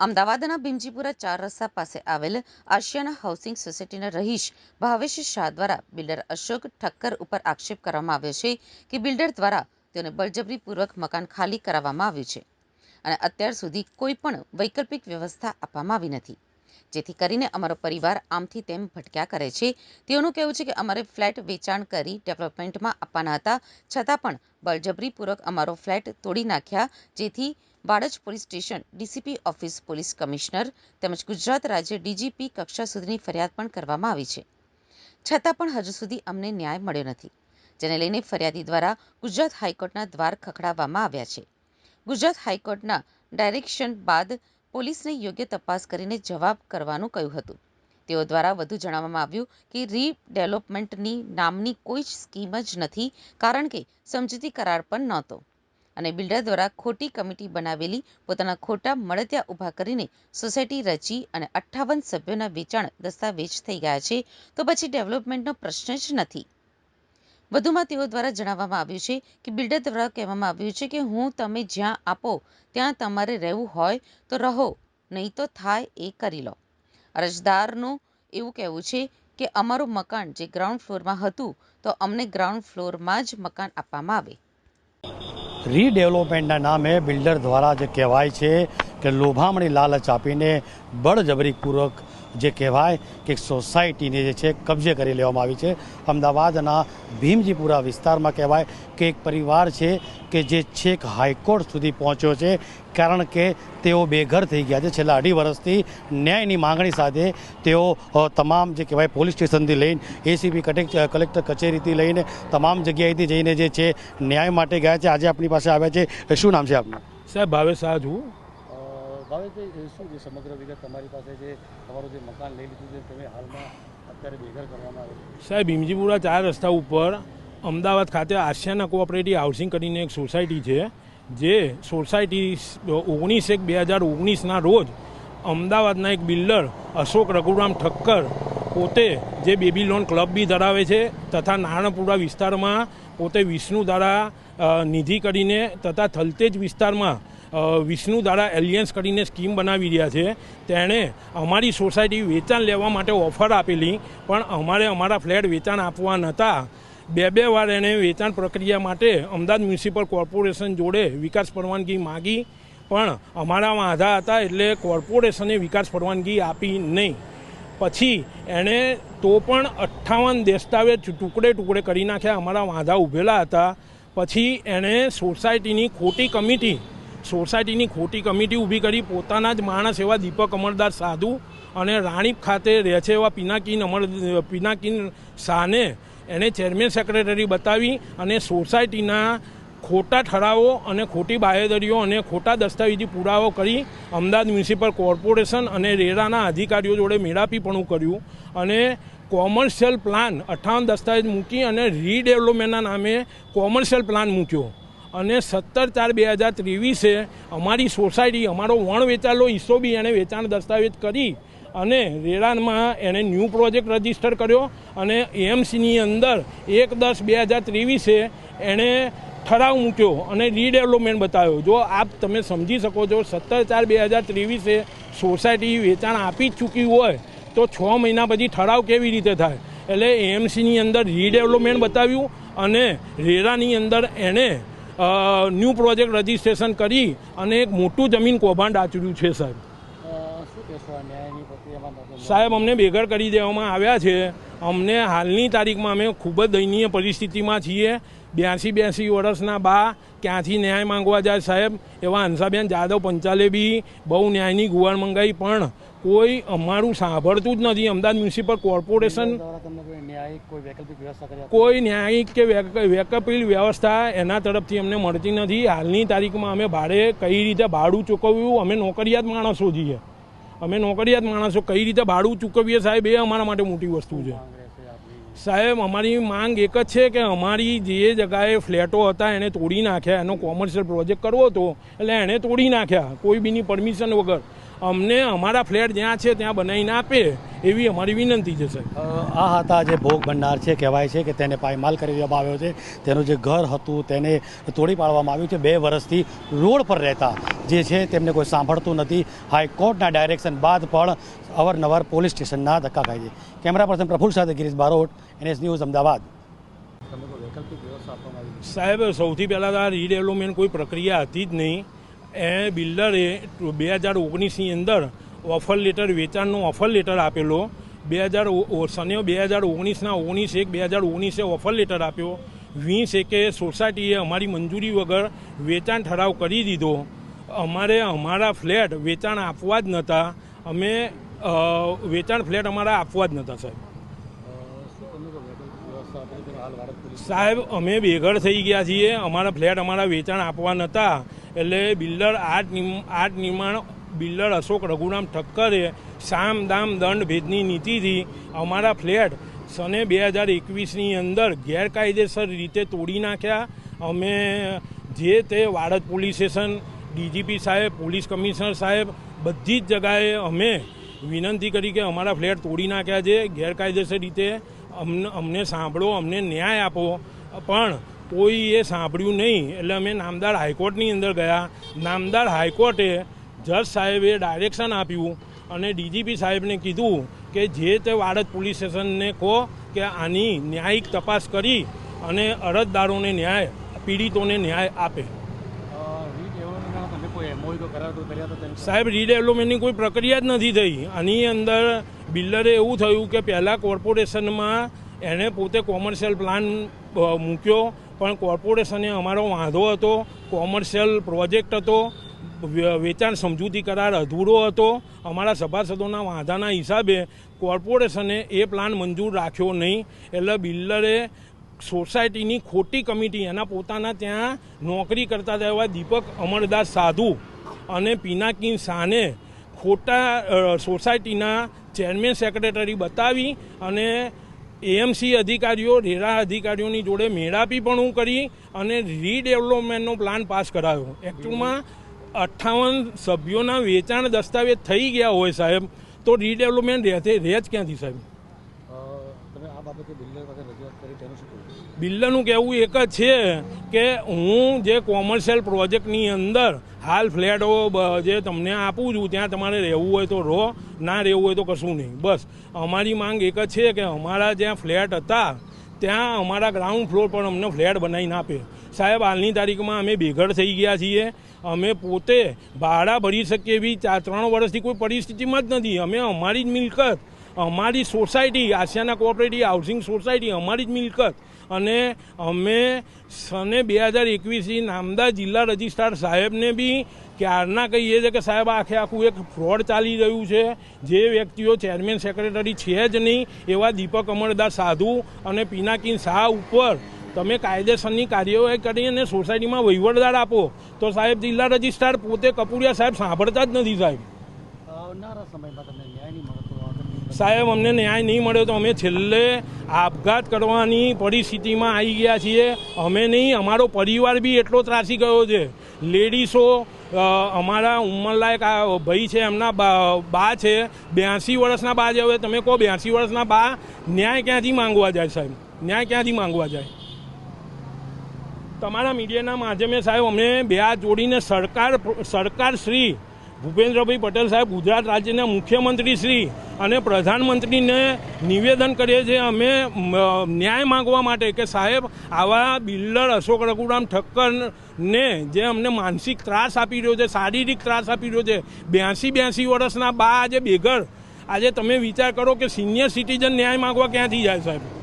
અમદાવાદના ભીમજીપુરા ચાર રસ્તા પાસે આવેલ આશિયાના હાઉસિંગ સોસાયટીના રહીશ ભાવેશ શાહ દ્વારા બિલ્ડર અશોક ઠક્કર ઉપર આક્ષેપ કરવામાં આવ્યો છે કે બિલ્ડર દ્વારા તેઓને બળજબરીપૂર્વક મકાન ખાલી કરાવવામાં આવ્યું છે. અને અત્યાર સુધી કોઈ પણ વૈકલ્પિક વ્યવસ્થા આપવામાં આવી નથી. જેથી કરીને અમારો પરિવાર આમથી તેમ ભટક્યા કરે છે. તેઓનું કહેવું છે કે અમારે ફ્લેટ વેચાણ કરી ડેવલપમેન્ટમાં આપવાના હતા. છતાં પણ બળજબરીપૂર્વક અમારો ફ્લેટ તોડી નાખ્યા. જેથી Vadaj police station, DCP office police commissioner તેમજ ગુજરાત રાજ્ય ડીજીપી કક્ષા સુધીની ફરિયાદ પણ કરવામાં આવી છે. છતાં પણ હજુ સુધી અમને ન્યાય મળ્યો નથી, જેને લઈને ફરિયાદી દ્વારા ગુજરાત હાઈકોર્ટના દ્વાર ખખડાવવામાં આવ્યા છે. ગુજરાત હાઈકોર્ટના ડાયરેક્શન બાદ પોલીસને યોગ્ય તપાસ કરીને જવાબ કરવાનું કહ્યું હતું. તેઓ દ્વારા વધુ જણાવવામાં આવ્યું કે રીડેવલપમેન્ટની નામની કોઈ જ સ્કીમ જ નથી, કારણ કે સમજૂતી કરાર પણ નહોતો. અને બિલ્ડર દ્વારા ખોટી કમિટી બનાવેલી, પોતાના ખોટા મળતિયા ઊભા કરીને સોસાયટી રચી અને અઠ્ઠાવન સભ્યોના વેચાણ દસ્તાવેજ થઈ ગયા છે, તો પછી ડેવલપમેન્ટનો પ્રશ્ન જ નથી. વધુમાં તેઓ દ્વારા જણાવવામાં આવ્યું છે કે બિલ્ડર દ્વારા કહેવામાં આવ્યું છે કે હું તમે જ્યાં આપો, ત્યાં તમારે રહેવું હોય તો રહો, નહીં તો થાય એ કરી લો. અરજદારનું એવું કહેવું છે કે અમારું મકાન જે ગ્રાઉન્ડ ફ્લોરમાં હતું, તો અમને ગ્રાઉન્ડ ફ્લોરમાં જ મકાન આપવામાં આવે. રીડેવલપમેન્ટના નામે બિલ્ડર દ્વારા જે કહેવાય છે કે લોભામણી લાલચ આપીને બળજબરીપૂર્વક જે કહેવાય કે સોસાયટીને જે છે કબજે કરી લેવામાં આવી છે. અમદાવાદના ભીમજીપુરા વિસ્તારમાં કહેવાય કે એક પરિવાર છે કે જે છેક હાઈકોર્ટ સુધી પહોંચ્યો છે, કારણ કે તેઓ બેઘર થઈ ગયા છે. છેલ્લા અઢી વર્ષથી ન્યાયની માંગણી સાથે તેઓ તમામ જે કહેવાય પોલીસ સ્ટેશનથી લઈને એસીપી કલેક્ટર કચેરીથી લઈને તમામ જગ્યાએથી જઈને જે છે ન્યાય માટે ગયા છે. આજે આપણી પાસે આવ્યા છે. શું નામ છે આપનું? સાહેબ, ભાવેશ શાહ છું ભાવેશભાઈ શું છે સમગ્ર વિગત? તમારી પાસે છે તમારું જે મકાન લઈ લીધું છે તમે હાલમાં અત્યારે બેઘર કરવામાં આવે સાહેબ ભીમજીપુરા ચાર રસ્તા ઉપર અમદાવાદ ખાતે આશિયાના કોઓપરેટિવ હાઉસિંગ કરીને એક સોસાયટી છે, જે સોસાયટી ઓગણીસ એક બે હજાર ઓગણીસના રોજ અમદાવાદના એક બિલ્ડર અશોક રઘુરામ ઠક્કર પોતે જે બેબી લોન ક્લબ બી ધરાવે છે, તથા નારણપુરા વિસ્તારમાં પોતે વિષ્ણુ દ્વારા નિધિ કરીને તથા થલતેજ વિસ્તારમાં વિષ્ણુ દ્વારા એલિયન્સ કરીને સ્કીમ બનાવી રહ્યા છે. તેણે અમારી સોસાયટી વેચાણ લેવા માટે ઓફર આપેલી, પણ અમારે અમારા ફ્લેટ વેચાણ આપવા નહોતા બે બે વાર એણે વેચાણ પ્રક્રિયા માટે અમદાવાદ મ્યુનિસિપલ કોર્પોરેશન જોડે વિકાસ પરવાનગી માગી, પણ અમારા વાંધા હતા એટલે કોર્પોરેશને વિકાસ પરવાનગી આપી નહીં. પછી એણે તો પણ અઠ્ઠાવન દસ્તાવેજ ટુકડે ટુકડે કરી નાખ્યા. અમારા વાંધા ઊભેલા હતા. પછી એણે સોસાયટીની ખોટી કમિટી, સોસાયટીની ખોટી કમિટી ઊભી કરી પોતાના જ માણસ એવા દીપક અમરદાસ સાધુ અને રાણીપ ખાતે રહે છે એવા પિનાકીન અમર, પિનાકીન શાહને એણે ચેરમેન સેક્રેટરી બતાવી અને સોસાયટીના ખોટા ઠરાવો અને ખોટી બાહેદરીઓ અને ખોટા દસ્તાવેજી પુરાવો કરી અમદાવાદ મ્યુનિસિપલ કોર્પોરેશન અને રેરાના અધિકારીઓ જોડે મેળાપીપણું કર્યું અને કોમર્શિયલ પ્લાન અઠ્ઠાવન દસ્તાવેજ મૂકી અને રીડેવલપમેન્ટના નામે કોમર્શિયલ પ્લાન મૂક્યો. અને સત્તર ચાર બે હજાર ત્રેવીસે અમારી સોસાયટી, અમારો વણ વેચાયેલો હિસ્સો બી એણે વેચાણ દસ્તાવેજ કરી અને રેરાનમાં એણે ન્યૂ પ્રોજેક્ટ રજિસ્ટર કર્યો અને એએમસીની અંદર એક દસ બે હજાર ત્રેવીસે એણે ઠરાવ મૂક્યો અને રીડેવલપમેન્ટ બતાવ્યો. જો આપ તમે સમજી શકો છો, સત્તર ચાર બે હજાર ત્રેવીસે સોસાયટી વેચાણ આપી જ ચૂકી હોય તો છ મહિના પછી ઠરાવ કેવી રીતે થાય? એટલે એએમસીની અંદર રીડેવલપમેન્ટ બતાવ્યું અને રેરાની અંદર એણે ન્યૂ પ્રોજેક્ટ રજીસ્ટ્રેશન કરી અને એક મોટું જમીન કૌભાંડ આચર્યું છે, સાહેબ શું કહેશો આ ન્યાયની પ્રક્રિયામાં તમે સાહેબ અમને બેઘર કરી દેવામાં આવ્યા છે. અમને હાલની તારીખમાં અમે ખૂબ જ દયનીય પરિસ્થિતિમાં છીએ. બ્યાસી બ્યાસી વર્ષના બા ક્યાંથી ન્યાય માંગવા જાય સાહેબ? એવા હંસાબેન જાદવ પંચાલે બી બહુ ન્યાયની ગુવાણ મંગાવી પણ કોઈ અમારું સાંભળતું જ નથી. અમદાવાદ મ્યુનિસિપલ કોર્પોરેશન કોઈ ન્યાયિક કે વેક- વૈકલ્પિક વ્યવસ્થા એના તરફથી અમને મળતી નથી. હાલની તારીખમાં અમે ભાડે કઈ રીતે ભાડું ચૂકવ્યું અમે નોકરિયાત માણસો છીએ. અમે નોકરિયાત માણસો, કઈ રીતે ભાડું ચૂકવીએ સાહેબ, એ અમારા માટે મોટી વસ્તુ છે. સાહેબ, અમારી માંગ એક જ છે કે અમારી જે જગાએ ફ્લેટો હતા, એને તોડી નાખ્યા, એનો કોમર્શિયલ પ્રોજેક્ટ કરવો હતો, એટલે એણે તોડી નાખ્યા, કોઈ બીની પરમિશન વગર. અમને અમારા ફ્લેટ જ્યાં છે ત્યાં બનાવીને આપે એવી અમારી વિનંતી છે સાહેબ. આ હતા જે ભોગ ભંડાર છે કહેવાય છે કે તેને પાયમાલ કરી દેવામાં આવ્યો છે. તેનું જે ઘર હતું તેને તોડી પાડવામાં આવ્યું છે. બે વર્ષથી રોડ પર રહેતા જે છે તેમને કોઈ સાંભળતું નથી. હાઈકોર્ટના ડાયરેક્શન બાદ પણ અવારનવાર પોલીસ સ્ટેશનના ધક્કા ખાય છે. કેમેરા પર્સન પ્રફુલ સાથે ગિરીશ બારોટ એનએસ ન્યૂઝ અમદાવાદ. સાહેબ સૌથી પહેલાં તો આ રીડેવલપમેન્ટ કોઈ પ્રક્રિયા હતી જ નહીં. એ બિલ્ડરે બે હજાર ઓગણીસની અંદર ઓફર લેટર, વેચાણનો ઓફર લેટર આપેલો. બે હજાર સને બે હજાર ઓગણીસના ઓગણીસ એક, બે હજાર ઓગણીસે ઓફર લેટર આપ્યો. વીસ એકે સોસાયટીએ અમારી મંજૂરી વગર વેચાણ ઠરાવ કરી દીધો. અમારે અમારા ફ્લેટ વેચાણ આપવા જ નહોતા અમે વેચાણ ફ્લેટ અમારા આપવા જ નહોતા સાહેબ. સાહેબ, અમે બેઘર થઈ ગયા છીએ. અમારા ફ્લેટ અમારા વેચાણ આપવા નહોતા એટલે builder art art Nirman builder Ashok Raghuram ઠક્કરે સામ દામ દંડ ભેદની નીતિથી અમારા ફ્લેટ સને બે હજાર એકવીસની અંદર ગેરકાયદેસર રીતે તોડી નાખ્યા. અમે જે તે વાડજ પોલીસ સ્ટેશન, ડીજીપી સાહેબ, પોલીસ કમિશનર સાહેબ બધી જ જગાએ અમે વિનંતી કરી કે અમારા ફ્લેટ તોડી નાખ્યા છે. ગેરકાયદેસર રીતે અમને અમને સાંભળો, અમને ન્યાય આપો. પણ કોઈ એ સાંભળ્યું નહીં. એટલે અમે નામદાર હાઈકોર્ટની અંદર ગયા. નામદાર હાઈકોર્ટે જજ સાહેબે ડાયરેક્શન આપ્યું અને ડીજીપી સાહેબને કીધું કે જે તે વાડજ પોલીસ સ્ટેશનને કહો કે આની ન્યાયિક તપાસ કરી અને અરજદારોને ન્યાય પીડિતોને ન્યાય આપે. સાહેબ રીડેવલપમેન્ટની કોઈ પ્રક્રિયા જ નથી થઈ. આની અંદર બિલ્ડરે એવું થયું કે પહેલાં કોર્પોરેશનમાં એણે પોતે કોમર્શિયલ પ્લાન મૂક્યો પણ કોર્પોરેશને અમારો વાંધો હતો, કોમર્શિયલ પ્રોજેક્ટ હતો વેચાણ સમજૂતી કરાર અધૂરો હતો. અમારા સભાસદોના વાંધાના હિસાબે કોર્પોરેશને એ પ્લાન મંજૂર રાખ્યો નહીં. એટલે બિલ્ડરે સોસાયટીની ખોટી કમિટી, એના પોતાના ત્યાં નોકરી કરતા એવા દીપક અમરદાસ સાધુ અને પિનાકીન શાહને ખોટા સોસાયટીના ચેરમેન સેક્રેટરી બતાવી અને એએમસી અધિકારીઓ, રેરા અધિકારીઓની જોડે મેળાપી પણ હું કરી અને રીડેવલપમેન્ટનો પ્લાન પાસ કરાયો. એકચુઅલમાં અઠ્ઠાવન સભ્યોના વેચાણ દસ્તાવેજ થઈ ગયા હોય સાહેબ. તો રીડેવલપમેન્ટ રહે રહે જ ક્યાંથી સાહેબ? બિલ્ડરનું કહેવું એક જ છે કે હું જે કોમર્શિયલ પ્રોજેક્ટની અંદર હાલ ફ્લેટો જે તમને આપું છું, ત્યાં તમારે રહેવું હોય તો રહો, ના રહેવું હોય તો કશું નહીં. બસ, અમારી માંગ એક જ છે કે અમારા જ્યાં ફ્લેટ હતા, ત્યાં અમારા ગ્રાઉન્ડ ફ્લોર પર અમને ફ્લેટ બનાવીને આપે. સાહેબ, હાલની તારીખમાં અમે બેઘર થઈ ગયા છીએ. અમે પોતે ભાડા ભરી શકીએ એવી ચાર ત્રણ વર્ષથી કોઈ પરિસ્થિતિમાં જ નથી. અમે અમારી જ મિલકત. અમારી society, Aashiyana cooperative housing society અમારી જ મિલકત. અને અમે સને બે હજાર એકવીસથી નામદા જિલ્લા રજિસ્ટ્રાર સાહેબને બી ક્યારના કહીએ છીએ કે સાહેબ, આખે આખું એક ફ્રોડ ચાલી રહ્યું છે. જે વ્યક્તિઓ ચેરમેન સેક્રેટરી છે જ નહીં, એવા દીપક અમરદાસ સાધુ અને પિનાકીન શાહ ઉપર તમે કાયદેસરની કાર્યવાહી કરી અને સોસાયટીમાં વહીવટદાર આપો, તો સાહેબ, જિલ્લા રજિસ્ટ્રાર પોતે કપૂરિયા સાહેબ સાંભળતા જ નથી સાહેબ. સમયમાં તમને ન્યાય નહીં મળે તો આગળ સાહેબ, અમને ન્યાય નહીં મળ્યો તો અમે છેલ્લે આપઘાત કરવાની પરિસ્થિતિમાં આવી ગયા છીએ. અમે નહીં, અમારો પરિવાર બી એટલો ત્રાસી ગયો છે. લેડીસો અમારા ઉંમરલાયક આ ભાઈ છે, એમના બા છે, બ્યાસી વર્ષના બા છે. હવે તમે કહો બ્યાસી વર્ષના બા, ન્યાય ક્યાંથી માંગવા જાય સાહેબ? ન્યાય ક્યાંથી માંગવા જાય? તમારા મીડિયાના માધ્યમે સાહેબ અમને બે જોડીને સરકાર સરકાર શ્રી ભૂપેન્દ્રભાઈ પટેલ સાહેબ ગુજરાત રાજ્યના મુખ્યમંત્રી શ્રી અને પ્રધાનમંત્રીને નિવેદન કરીએ છીએ, અમે ન્યાય માંગવા માટે કે સાહેબ, આવા બિલ્ડર અશોક રઘુરામ ઠક્કરને જે અમને માનસિક ત્રાસ આપી રહ્યો છે, શારીરિક ત્રાસ આપી રહ્યો છે બ્યાસી બ્યાસી વર્ષના બા આજે બેઘર. આજે તમે વિચાર કરો કે સિનિયર સિટીઝન ન્યાય માગવા ક્યાંથી જાય સાહેબ?